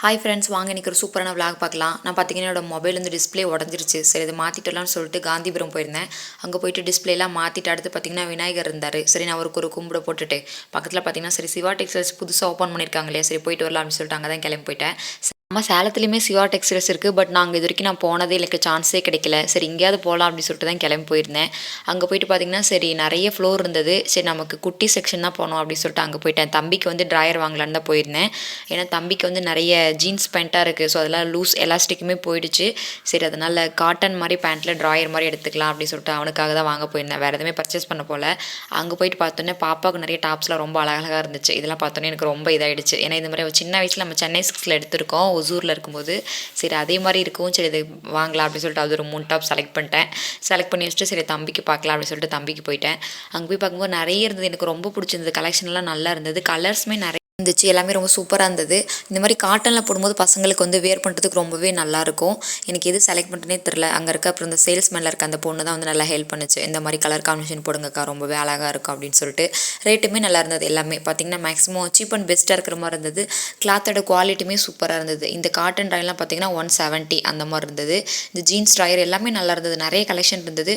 Hi friends வாங்க இன்றைக்கி ஒரு சூப்பரான விளாக் பார்க்கலாம். நான் பார்த்தீங்கன்னா என்னோட மொபைல் வந்து டிஸ்ப்ளே உடஞ்சிருச்சு. சரி இது மாற்றிட்டலாம்னு சொல்லிட்டு காந்திபுரம் போயிருந்தேன். அங்கே போயிட்டு டிஸ்ப்ளேலாம் மாற்றிட்டு அடுத்து பார்த்தீங்கன்னா விநாயகர் இருந்தார். சரி நான் அவருக்கு ஒரு கும்பிட போட்டுட்டு பக்கத்தில் பார்த்தீங்கன்னா சரி சிவா டெக்ஸ்டைல்ஸ் புதுசாக ஓப்பன் பண்ணியிருக்காங்க இல்லையா? சரி போயிட்டு வரலாம் அப்படின்னு சொல்லிட்டு அங்கே தான் கிளம்பி போயிட்டேன். நம்ம சேலத்துலேயுமே சிவா டெக்ஸ்டைல்ஸ் இருக்குது பட் நாங்கள் இது வரைக்கும் நான் போனதே எனக்கு சான்ஸே கிடைக்கல. சரி எங்கேயாவது போகலாம் அப்படின்னு சொல்லிட்டு தான் கிளம்பி போயிருந்தேன். அங்கே போயிட்டு பார்த்தீங்கன்னா சரி நிறைய ஃப்ளோர் இருந்தது. சரி நமக்கு குட்டி செக்ஷன் தான் போனோம் அப்படின்னு சொல்லிட்டு அங்கே போயிட்டேன். தம்பிக்கு வந்து ட்ராயர் வாங்கலான்னு தான் போயிருந்தேன். ஏன்னா தம்பிக்கு வந்து நிறைய ஜீன்ஸ் பேண்ட்டாக இருக்குது ஸோ அதெல்லாம் லூஸ் எலாஸ்டிக்குமே போயிடுச்சு. சரி அதனால் காட்டன் மாதிரி பேண்ட்டில் ட்ராயர் மாதிரி எடுத்துக்கலாம் அப்படின்னு சொல்லிட்டு அவனுக்காக தான் வாங்க போயிருந்தேன். வேறு எதுவுமே பர்ச்சேஸ் பண்ண போல அங்கே போயிட்டு பார்த்தோன்னே பாப்பாவுக்கு நிறைய டாப்ஸ்லாம் ரொம்ப அழகழகாக இருந்துச்சு. இதெல்லாம் பார்த்தோன்னே எனக்கு ரொம்ப இதாகிடுச்சு ஏன்னா இந்த மாதிரி சின்ன வயசில் நம்ம சென்னை சிக்ஸில் எடுத்திருக்கோம். ஒசூரில் இருக்கும்போது சரி அதே மாதிரி இருக்கும் சரி இது வாங்கலாம் அப்படின்னு சொல்லிட்டு அது ஒரு மூணு டாப் செலக்ட் பண்ணிட்டேன். செலக்ட் பண்ணி வச்சுட்டு சரி தம்பிக்கு பார்க்கலாம் அப்படின்னு சொல்லிட்டு தம்பிக்கு போயிட்டேன். அங்கே போய் பார்க்கும்போது நிறைய இருந்தது. எனக்கு ரொம்ப பிடிச்சிருந்தது. கலெக்ஷன்லாம் நல்லா இருந்தது. கலர்ஸுமே நிறைய இருந்துச்சு. எல்லாமே ரொம்ப சூப்பராக இருந்தது. இந்த மாதிரி காட்டனில் போடும்போது பசங்களுக்கு வந்து வேர் பண்ணுறதுக்கு ரொம்பவே நல்லாயிருக்கும் எனக்கு எது செலக்ட் பண்ணுறேனே தெரில அங்கே இருக்க அப்புறம் இந்த சேல்ஸ்மேனில் இருக்க அந்த பொண்ணு தான் வந்து நல்லா ஹெல்ப் பண்ணுச்சு. இந்த மாதிரி கலர் காம்பினேஷன் போடுங்கக்கா ரொம்பவே அழகாக இருக்கும் அப்படின்னு சொல்லிட்டு ரேட்டுமே நல்லா இருந்தது எல்லாமே. பார்த்தீங்கன்னா மேக்ஸிமம் சீப் அண்ட் பெஸ்ட்டாக இருக்கிற மாதிரி இருந்தது. கிளாத்தோட குவாலிட்டியுமே சூப்பராக இருந்தது. இந்த காட்டன் ட்ராயெல்லாம் பார்த்திங்கன்னா ஒன் செவன்ட்டி அந்த மாதிரி இருந்தது. இந்த ஜீன்ஸ் ட்ராயர் எல்லாமே நல்லா இருந்தது. நிறைய கலெக்ஷன் இருந்தது.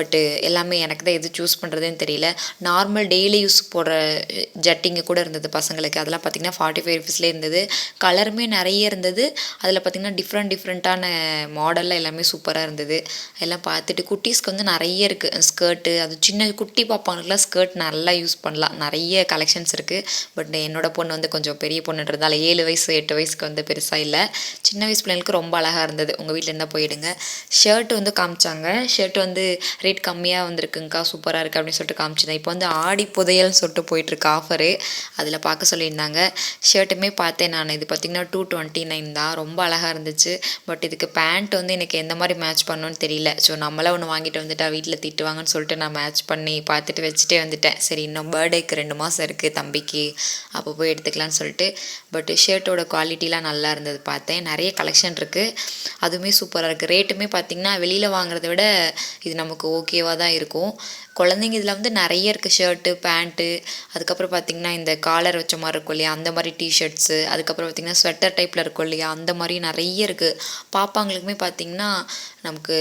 பட்டு எல்லாமே எனக்கு தான் எது சூஸ் பண்ணுறதுன்னு தெரியல. நார்மல் டெய்லி யூஸ் போடுற ஜட்டிங்க கூட இருந்தது பசங்களுக்கு. அதெல்லாம் பார்த்தீங்கன்னா ஃபார்ட்டி ஃபைவ் ருபீஸ்லேயே இருந்தது. கலருமே நிறைய இருந்தது. அதில் பார்த்தீங்கன்னா டிஃப்ரெண்ட் டிஃப்ரெண்ட்டான மாடலில் எல்லாமே சூப்பராக இருந்தது. எல்லாம் பார்த்துட்டு குட்டீஸ்க்கு வந்து நிறைய இருக்குது ஸ்கர்ட்டு அது சின்ன குட்டி பாப்பாங்களுக்குலாம் ஸ்கர்ட் நல்லா யூஸ் பண்ணலாம். நிறைய கலெக்ஷன்ஸ் இருக்குது பட் என்னோட பொண்ணு வந்து கொஞ்சம் பெரிய பொண்ணுன்றதால ஏழு வயசு எட்டு வயசுக்கு வந்து பெருசாக இல்லை. சின்ன வயசு பிள்ளைங்களுக்கு ரொம்ப அழகாக இருந்தது. உங்கள் வீட்டில் இருந்தால் போயிடுங்க. ஷர்ட் வந்து காமிச்சாங்க. ஷர்ட் வந்து ரேட் கம்மியாக வந்திருக்குங்க்கா சூப்பராக இருக்குது அப்படின்னு சொல்லிட்டு காமிச்சிருந்தேன் இப்போ வந்து ஆடி புதையல்னு சொல்லிட்டு போயிட்டுருக்கு ஆஃபரு அதில் பார்க்க சொல்லியிருந்தாங்க ஷர்ட்டுமே பார்த்தேன் நான். இது பார்த்திங்கன்னா டூ டுவெண்ட்டி நைன் தான். ரொம்ப அழகாக இருந்துச்சு. பட் இதுக்கு பேண்ட் வந்து எனக்கு எந்த மாதிரி மேட்ச் பண்ணணும்னு தெரியல. ஸோ நம்மளே ஒன்று வாங்கிட்டு வந்துட்டா வீட்டில் திட்டுவாங்கன்னு சொல்லிட்டு நான் மேட்ச் பண்ணி பார்த்துட்டு வச்சுட்டே வந்துட்டேன். சரி இன்னும் பர்த்டேக்கு ரெண்டு மாதம் இருக்குது தம்பிக்கு. அப்போ போய் எடுத்துக்கலான்னு சொல்லிட்டு. பட் ஷர்ட்டோட குவாலிட்டிலாம் நல்லா இருந்தது பார்த்தேன். நிறைய கலெக்ஷன் இருக்குது அதுவுமே சூப்பராக இருக்குது ரேட்டுமே பார்த்திங்கன்னா வெளியில் வாங்குறத விட இது நமக்கு ஓகேவாக தான் இருக்கும். குழந்தைங்க இதில் வந்து நிறைய இருக்குது. ஷர்ட்டு பேண்ட்டு அதுக்கப்புறம் பார்த்திங்கன்னா இந்த காலர் வச்ச மாதிரி இருக்கும் இல்லையா? அந்த மாதிரி டிஷர்ட்ஸு அதுக்கப்புறம் பார்த்திங்கன்னா ஸ்வெட்டர் டைப்பில் இருக்கும் இல்லையா? அந்த மாதிரி நிறைய இருக்குது. பாப்பாங்களுக்குமே பார்த்திங்கன்னா நமக்கு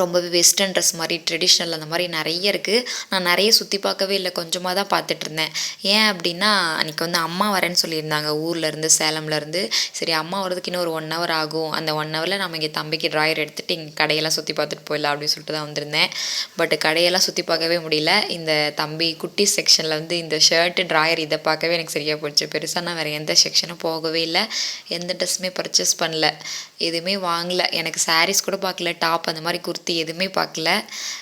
ரொம்பவே வெஸ்டர்ன் ட்ரெஸ் மாதிரி ட்ரெடிஷ்னல் அந்த மாதிரி நிறைய இருக்குது நான் நிறைய சுற்றி பார்க்கவே இல்லை. கொஞ்சமாக தான் பார்த்துட்டு இருந்தேன். ஏன் அப்படின்னா அன்றைக்கி வந்து அம்மா வரேன்னு சொல்லியிருந்தாங்க. ஊர்லேருந்து சேலம்லேருந்து சரி அம்மா வரதுக்கு இன்னும் ஒரு ஒன் ஹவர் ஆகும். அந்த ஒன் ஹவரில் நம்ம இங்கே தம்பிக்கு ட்ராயர் எடுத்துகிட்டு இங்கே கடையெல்லாம் சுற்றி பார்த்துட்டு போயிடலாம் அப்படின்னு சொல்லிட்டு தான் வந்திருந்தேன். பட் கடையெல்லாம் சுற்றி பார்க்கவே முடியல. இந்த தம்பி குட்டி செக்ஷனில் வந்து இந்த ஷர்ட்டு ட்ராயர் இதை பார்க்கவே எனக்கு சரியாக போச்சு. பெருசாக நான் வேறு எந்த செக்ஷனும் போகவே இல்லை. எந்த ட்ரெஸ்ஸுமே பர்ச்சேஸ் பண்ணல. எதுவுமே வாங்கலை. எனக்கு சாரீஸ் கூட பார்க்கல. டாப் அந்த மாதிரி குர்த்தி எதுவுமே பார்க்கல.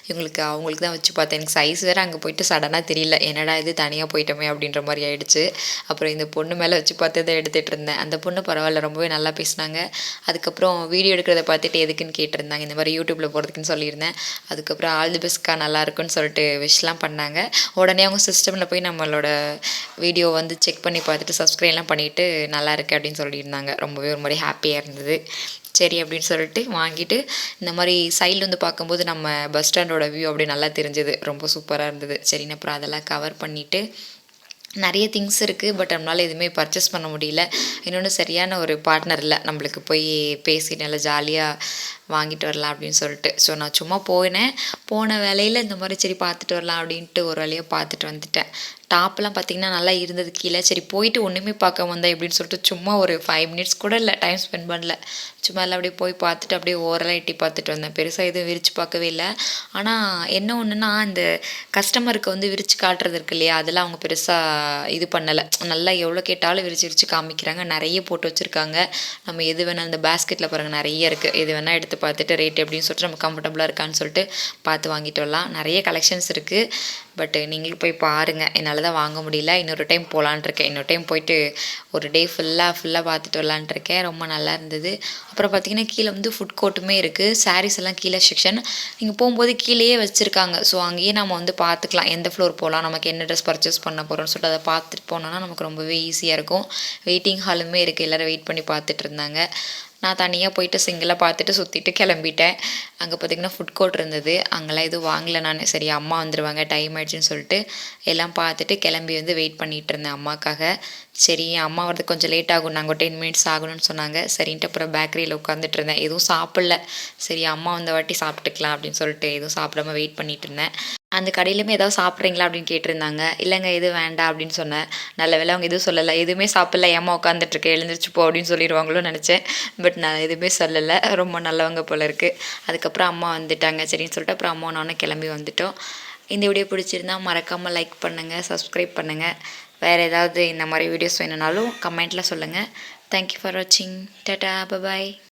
இவங்களுக்கு அவங்களுக்கு தான் வச்சு பார்த்தேன். எனக்கு சைஸ் வேறு அங்கே போயிட்டு சடனாக தெரியல. என்னடா இது தனியாக போயிட்டோமே அப்படின்ற மாதிரி ஆயிடுச்சு. அப்புறம் இந்த பொண்ணு மேலே வச்சு பார்த்து தான் எடுத்துகிட்டு இருந்தேன். அந்த பொண்ணு பரவாயில்ல ரொம்பவே நல்லா பேசினாங்க. அதுக்கப்புறம் வீடியோ எடுக்கிறத பார்த்துட்டு எதுக்குன்னு கேட்டிருந்தாங்க. இந்த மாதிரி யூடியூப்பில் போகிறதுக்குன்னு சொல்லியிருந்தேன். அதுக்கப்புறம் ஆல் தி பெஸ்ட்க்கா நல்லா இருக்குன்னு சொல்லிட்டு விஷ்லாம் பண்ணாங்க. உடனே அவங்க சிஸ்டமில் போய் நம்மளோட வீடியோ வந்து செக் பண்ணி பார்த்துட்டு சப்ஸ்கிரைப்லாம் பண்ணிவிட்டு நல்லா இருக்குது அப்படின்னு சொல்லியிருந்தாங்க. ரொம்பவே ஒரு மாதிரி ஹாப்பியாக இருந்தது. சரி அப்படின்னு சொல்லிட்டு வாங்கிட்டு இந்த மாதிரி சைடில் வந்து பார்க்கும்போது நம்ம பஸ் ஸ்டாண்டோட வியூ அப்படியே நல்லா தெரிஞ்சது. ரொம்ப சூப்பராக இருந்தது. சரின்னு அப்புறம் அதெல்லாம் கவர் பண்ணிவிட்டு நிறைய திங்ஸ் இருக்குது பட் நம்மளால் எதுவுமே பர்ச்சேஸ் பண்ண முடியல. இன்னொன்று சரியான ஒரு பார்ட்னர் இல்லை. நம்மளுக்கு போய் பேசி நல்லா ஜாலியாக வாங்கிட்டு வரலாம் அப்படின்னு சொல்லிட்டு. ஸோ நான் சும்மா போனேன் போன வேலையில் இந்த மாதிரி சரி பார்த்துட்டு வரலாம் அப்படின்ட்டு ஒரு வேலையாக பார்த்துட்டு வந்துட்டேன். டாப்லாம் பார்த்திங்கன்னா நல்லா இருந்தது கீழே. சரி போயிட்டு ஒன்றுமே பார்க்க வந்தேன் எப்படின்னு சொல்லிட்டு சும்மா ஒரு ஃபைவ் மினிட்ஸ் கூட இல்லை டைம் ஸ்பெண்ட் பண்ணல. சும்மா எல்லாம் அப்படியே போய் பார்த்துட்டு அப்படியே ஓரலாக எட்டி பார்த்துட்டு வந்தேன். பெருசாக எதுவும் விரித்து பார்க்கவே இல்லை. ஆனால் என்ன ஒன்றுனா இந்த கஸ்டமருக்கு வந்து விரித்து காட்டுறது இருக்கு இல்லையா? அதெல்லாம் அவங்க பெருசாக இது பண்ணலை. நல்லா எவ்வளோ கேட்டாலும் விரிச்சு விரித்து காமிக்கிறாங்க. நிறைய போட்டு வச்சுருக்காங்க. நம்ம எது வேணால் அந்த பேஸ்கெட்டில் பாருங்கள் நிறைய இருக்குது எது வேணால் எடுத்து பார்த்துட்டு ரேட் எப்படின்னு சொல்லிட்டு நம்ம கம்ஃபர்டபுளாக இருக்கான்னு சொல்லிட்டு பார்த்து வாங்கிட்டு வரலாம். நிறைய கலெக்ஷன்ஸ் இருக்குது பட் நீங்களும் போய் பாருங்கள் என்னால் தான் வாங்க முடியல. இன்னொரு டைம் போகலான்ட்ருக்கேன் இன்னொரு டைம் போயிட்டு ஒரு டே ஃபுல்லாக ஃபுல்லாக பார்த்துட்டு வரலான்ட்ருக்கேன். ரொம்ப நல்லா இருந்தது. அப்புறம் பார்த்திங்கன்னா கீழே வந்து ஃபுட் கோர்ட்டுமே இருக்குது சாரீஸ் எல்லாம் கீழே செக்ஷன் நீங்கள் போகும்போது கீழேயே வச்சுருக்காங்க. ஸோ அங்கேயே நம்ம வந்து பார்த்துக்கலாம் எந்த ஃப்ளோர் போகலாம் நமக்கு என்ன ட்ரெஸ் பர்ச்சேஸ் பண்ண போகிறோம்னு சொல்லிட்டு அதை பார்த்துட்டு போனோன்னா நமக்கு ரொம்பவே ஈஸியாக இருக்கும். வெயிட்டிங் ஹாலுமே இருக்குது எல்லோரும் வெயிட் பண்ணி பார்த்துட்டு இருந்தாங்க. நான் தனியாக போயிட்டு சிங்கிளாக பார்த்துட்டு சுற்றிட்டு கிளம்பிட்டேன். அங்கே பார்த்திங்கன்னா ஃபுட் கோர்ட் இருந்தது. அங்கெல்லாம் எதுவும் வாங்கலை நான். சரி அம்மா வந்துடுவாங்க டைம் ஆயிடுச்சுன்னு சொல்லிட்டு எல்லாம் பார்த்துட்டு கிளம்பி வந்து வெயிட் பண்ணிகிட்டு இருந்தேன் அம்மாக்காக. சரி அம்மா வரதுக்கு கொஞ்சம் லேட் ஆகும். நாங்கள் டென் மினிட்ஸ் ஆகணும்னு சொன்னாங்க. சரின்ட்டு அப்புறம் பேக்கரியில் உட்காந்துட்டு இருந்தேன். எதுவும் சாப்பிடல. சரி அம்மா வந்த வாட்டி சாப்பிட்டுக்கலாம் அப்படின்னு சொல்லிட்டு எதுவும் சாப்பிடாம வெயிட் பண்ணிட்டு இருந்தேன். அந்த கடையிலுமே ஏதாவது சாப்பிட்றீங்களா அப்படின்னு கேட்டிருந்தாங்க. இல்லைங்க எதுவும் வேண்டாம் அப்படின்னு சொன்னேன். நல்ல வேளை அவங்க எதுவும் சொல்லலை. எதுவுமே சாப்பிடல ஏமா உட்காந்துட்ருக்க எழுந்திரிச்சு போ அப்படின்னு சொல்லிடுவாங்களோ நினச்சேன். பட் நான் எதுவுமே சொல்லலை. ரொம்ப நல்லவங்க போல இருக்குது அதுக்கப்புறம் அம்மா வந்துட்டாங்க. சரின்னு சொல்லிட்டு அப்புறம் அம்மா நானும் கிளம்பி வந்துட்டோம். இந்த வீடியோ பிடிச்சிருந்தா மறக்காமல் லைக் பண்ணுங்கள் சப்ஸ்கிரைப் பண்ணுங்கள் வேறு ஏதாவது இந்த மாதிரி வீடியோஸ் வேணும்னாலும் கமெண்ட்டில் சொல்லுங்கள் தேங்க்யூ ஃபார் வாட்சிங் டாட்டா பபாய்